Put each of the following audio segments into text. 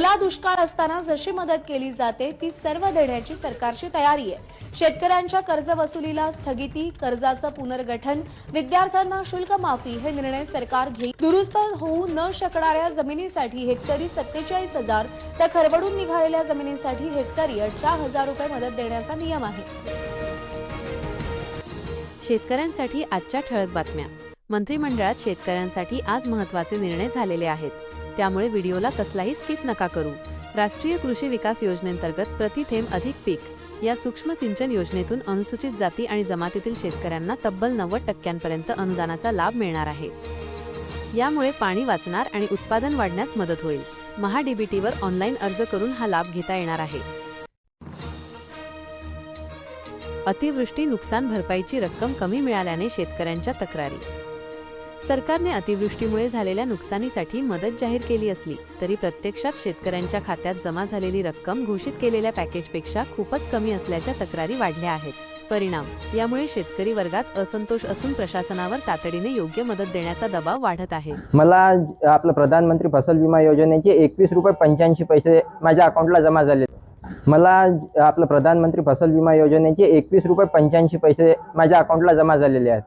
ओला दुष्काळ असताना जशी मदत केली जाते ती सर्व देण्याची सरकारची तयारी आहे. शेतकऱ्यांच्या कर्ज वसुलीला स्थगिती कर्जाचं पुनर्गठन विद्यार्थ्यांना शुल्क माफी हे निर्णय सरकार घेईल. दुरुस्त होऊ न शकणाऱ्या जमिनीसाठी हेक्टरी सत्तेचाळीस हजार तर खरवडून निघालेल्या जमिनीसाठी हेक्टरी अठरा हजार रुपये मदत देण्याचा नियम आहे. शेतकऱ्यांसाठी आजच्या ठळक बातम्या. मंत्रिमंडळात शेतकऱ्यांसाठी आज महत्त्वाचे निर्णय झालेले आहेत. त्यामुळे व्हिडिओला कसलाही स्किप नका करू. राष्ट्रीय कृषी विकास योजनेंतर्गत प्रति थेंब अधिक पीक. या सूक्ष्म सिंचन योजनेतून अनुसूचित जाती आणि जमातीतील शेतकऱ्यांना तब्बल नव्वद टक्क्यांपर्यंत अनुदानाचा लाभ मिळणार आहे. यामुळे पाणी वाचणार आणि उत्पादन वाढण्यास मदत होईल. महाडीबीटीवर ऑनलाईन अर्ज करून हा लाभ घेता येणार आहे. अतिवृष्टी नुकसान भरपाईची रक्कम कमी मिळाल्याने शेतकऱ्यांच्या तक्रारी. सरकारने अतिवृष्टीमुळे झालेल्या नुकसानीसाठी मदत जाहीर केली असली तरी प्रत्यक्षात शेतकऱ्यांच्या खात्यात जमा झालेली रक्कम घोषित केलेल्या पॅकेजपेक्षा खूपच कमी असल्याच्या तक्रारी वाढल्या आहेत. परिणाम यामुळे शेतकरी वर्गात असंतोष असून प्रशासनावर तातडीने योग्य मदत देण्याचा दबाव वाढत आहे. मला आपलं प्रधानमंत्री फसल विमा योजनेचे एकवीस रुपये पंच्याऐंशी पैसे माझ्या अकाउंटला जमा झाले मला आपलं प्रधानमंत्री फसल विमा योजनेचे एकवीस रुपये पंच्याऐंशी पैसे माझ्या अकाउंटला जमा झालेले आहेत.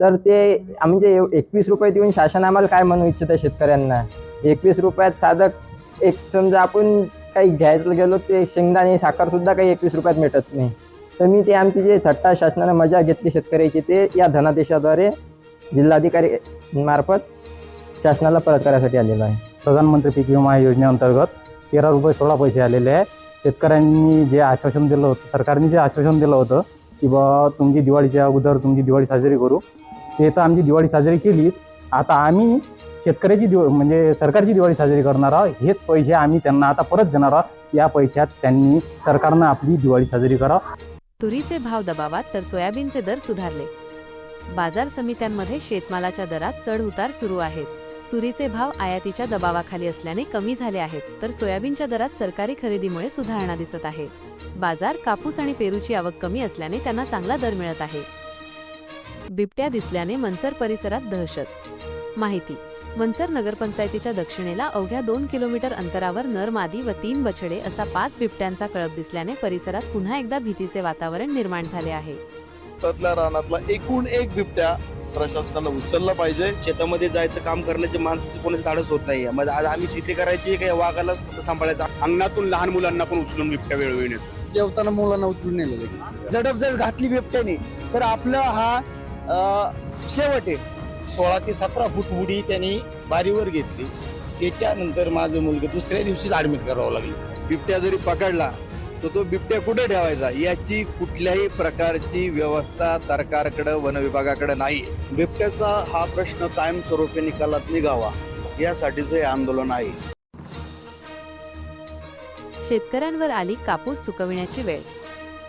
तर ते म्हणजे एकवीस रुपये देऊन शासन आम्हाला काय म्हणू इच्छितं शेतकऱ्यांना? एकवीस रुपयात साधक एक समजा आपण काही घ्यायला गेलो ते शेंगदाणे साखरसुद्धा काही एकवीस रुपयात मिळत नाही. तर मी ते आमची जे थट्टा शासनानं मजा घेतली शेतकऱ्याची ते या धनादेशाद्वारे जिल्हाधिकारी मार्फत शासनाला परत करायसाठी आलेलो आहे. प्रधानमंत्री पीक विमा योजनेअंतर्गत तेरा रुपये सोळा पैसे आलेले आहे शेतकऱ्यांनी जे आश्वासन दिलं होतं सरकारने जे आश्वासन दिलं होतं की बा तुमची दिवाळीच्या अगोदर तुमची दिवाळी साजरी करू. ते तर आमची दिवाळी साजरी केलीच. आता आम्ही शेतकऱ्याची दिव म्हणजे सरकारची दिवाळी साजरी करणार आहोत. हेच पैसे आम्ही त्यांना आता परत देणार आहोत. या पैशात त्यांनी सरकारनं आपली दिवाळी साजरी करावं तुरीचे भाव दबावात तर सोयाबीनचे दर सुधारले. बाजार समित्यांमध्ये शेतमालाच्या दरात चढ उतार सुरू आहेत. तुरीचे भाव आयातीच्या दबावाखाली असल्याने कमी झाले आहेत तर सोयाबीनच्या दरात सरकारी खरेदीमुळे सुधारणा दिसत आहे. बाजार कापूस आणि पेरूची आवक कमी असल्याने त्यांना चांगला दर मिळत आहे. बिबट्या दिसल्याने मनसर परिसरात दहशत. माहिती मनसर नगरपंचायतीच्या दक्षिणेला अवघ्या दोन किलोमीटर अंतरावर नर मादी व तीन बछडे असा पाच बिबट्यांचा कळप दिसल्याने परिसरात पुन्हा एकदा भीतीचे वातावरण निर्माण झाले आहे. त्यातल्या रानातला एकूण एक बिबट्या प्रशासनानं उचलला पाहिजे. शेतामध्ये जायचं काम करण्याचे माणसाचे कोणाचे धाडस होत नाही मग आज आम्ही शेती करायची काही वाघालाच फक्त सांभाळायचं अंगणातून लहान मुलांना पण उचलून बिबट्या वेळोवेळी नेतो. जेवताना मुलांना उचलून नेलं झडप जर घातली बिबट्याने तर आपलं हा शेवट आहे. सोळा ते सतरा फूट उडी त्यांनी बारीवर घेतली. त्याच्यानंतर माझं मुलगा दुसऱ्या दिवशीच ऍडमिट करावं लागलं. बिबट्या जरी पकडला तर तो बिबट्या कुठे ठेवायचा? याची कुठल्याही प्रकारची व्यवस्था सरकारकडे वन विभागाकडे नाही. बिबट्याचा हा प्रश्न कायमस्वरूपी निकालात निघावा यासाठीच हे आंदोलन आहे. शेतकऱ्यांवर आली कापूस सुकविण्याची वेळ.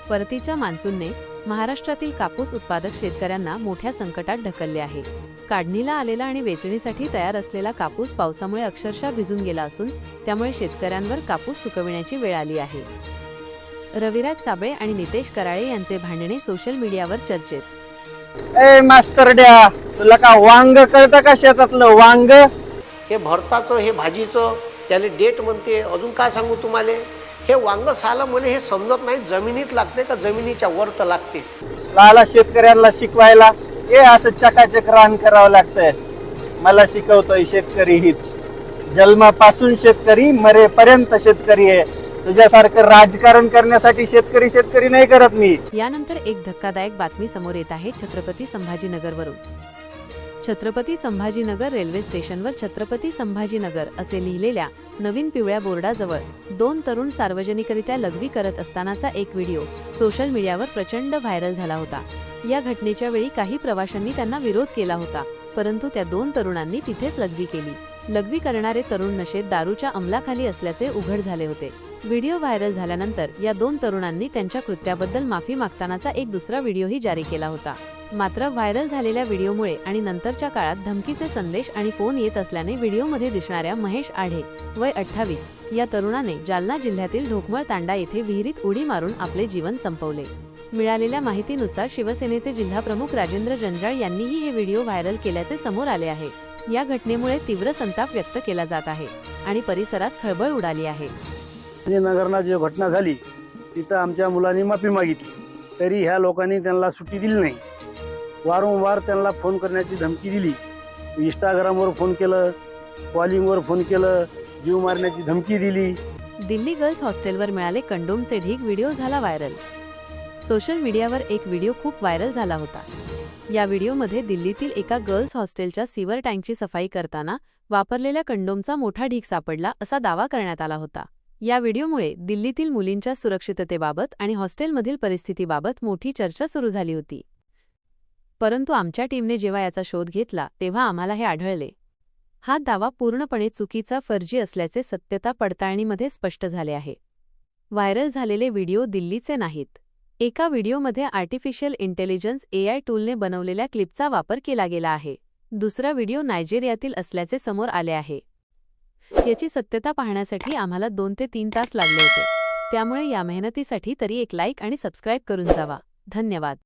परतीच्या मान्सूनने महाराष्ट्रातील कापूस उत्पादक शेतकऱ्यांना मोठ्या संकटात ढकलले आहे. काढणीला आलेला आणि वेचणीसाठी तयार असलेला कापूस पावसामुळे अक्षरशः भिजून गेला असून त्यामुळे शेतकऱ्यांवर कापूस सुकविण्याची वेळ आली आहे. रविराज साबळे आणि नितेश कराळे यांचे भांडणे सोशल मीडियावर चर्चेत. ए मास्तरड्या तुला का वांग कळतं का शेतातलं वांग? हे भरताचं हे भाजीचं त्याला डेट म्हणते अजून काय सांगू तुम्हाला? हे वांग साला मला हे समजत नाही जमिनीत लागते का जमिनीच्या वर तर लागते? लाला शेतकऱ्यांना शिकवायला हे असं चकाचक रान करावं लागतंय. मला शिकवतोय शेतकरी हित. जन्मापासून शेतकरी मरेपर्यंत शेतकरी आहे. तुझ्यासारखं राजकारण करण्यासाठी शेतकरी शेतकरी नाही करत मी. यानंतर एक धक्कादायक बातमी समोर येत आहे छत्रपती संभाजीनगर वरून छत्रपती संभाजीनगर रेल्वे स्टेशनवर छत्रपती संभाजीनगर असे लिहिलेल्या नवीन पिवळ्या बोर्डाजवळ दोन तरुण सार्वजनिकरित्या लघवी करत असतानाचा एक व्हिडिओ सोशल मीडियावर प्रचंड व्हायरल झाला होता. या घटनेच्या वेळी काही प्रवाशांनी त्यांना विरोध केला होता परंतु त्या दोन तरुणांनी तिथेच लघवी केली. लघवी करणारे तरुण नशेत दारूच्या अंमलाखाली असल्याचे उघड झाले होते. व्हिडिओ व्हायरल झाल्यानंतर या दोन तरुणांनी त्यांच्या कृत्याबद्दल माफी मागतानाचा एक दुसरा व्हिडिओही जारी केला होता. मात्र व्हायरल झालेल्या व्हिडिओमुळे आणि नंतरच्या काळात धमकीचे संदेश आणि फोन येत असल्याने व्हिडिओमध्ये दिसणाऱ्या महेश आढे वय अठ्ठावीस या तरुणाने जालना जिल्ह्यातील ढोकमळ तांडा येथे विहिरीत उडी मारून आपले जीवन संपवले. मिळालेल्या माहितीनुसार शिवसेनेचे जिल्हाप्रमुख राजेंद्र जंजाळ यांनीही हे व्हिडिओ व्हायरल केल्याचे समोर आले आहे. या घटनेमुळे तीव्र संताप व्यक्त केला जात आहे आणि परिसरात खळबळ उडाली आहे. नगरला जी घटना झाली तिथं आमच्या मुलांनी माफी मागितली. तरी ह्या लोकांनी त्यांना सुट्टी दिली नाही. वारंवार त्यांना फोन करण्याची धमकी दिली. इंस्टाग्रामवर फोन केलं कॉलिंगवर फोन केलं जीव मारण्याची धमकी दिली. दिल्ली गर्ल्स हॉस्टेलवर मिळाले कंडोमचे ढीग व्हिडिओ झाला व्हायरल. सोशल मीडियावर एक व्हिडिओ खूप व्हायरल झाला होता. या व्हिडिओमध्ये दिल्लीतील एका गर्ल्स हॉस्टेलच्या सिवर टँकची सफाई करताना वापरलेल्या कंडोमचा मोठा ढीग सापडला असा दावा करण्यात आला होता. या व्हिडिओमुळे दिल्लीतील मुलींच्या सुरक्षिततेबाबत आणि हॉस्टेलमधील परिस्थितीबाबत मोठी चर्चा सुरू झाली होती. परंतु आमच्या टीमने जेव्हा याचा शोध घेतला तेव्हा आम्हाला हे आढळले. हा दावा पूर्णपणे चुकीचा फर्जी असल्याचे सत्यता पडताळणीमध्ये स्पष्ट झाले आहे. व्हायरल झालेले व्हिडिओ दिल्लीचे नाहीत. एका व्हिडिओमध्ये आर्टिफिशियल इंटेलिजन्स एआय टूलने बनवलेल्या क्लिपचा वापर केला गेला आहे. दुसरा व्हिडिओ नायजेरियातील असल्याचे समोर आले आहे. याची सत्यता पाहण्यासाठी आम्हाला दोन ते तीन तास लागले होते. त्यामुळे या मेहनतीसाठी तरी एक लाईक आणि सबस्क्राईब करून जावा. धन्यवाद.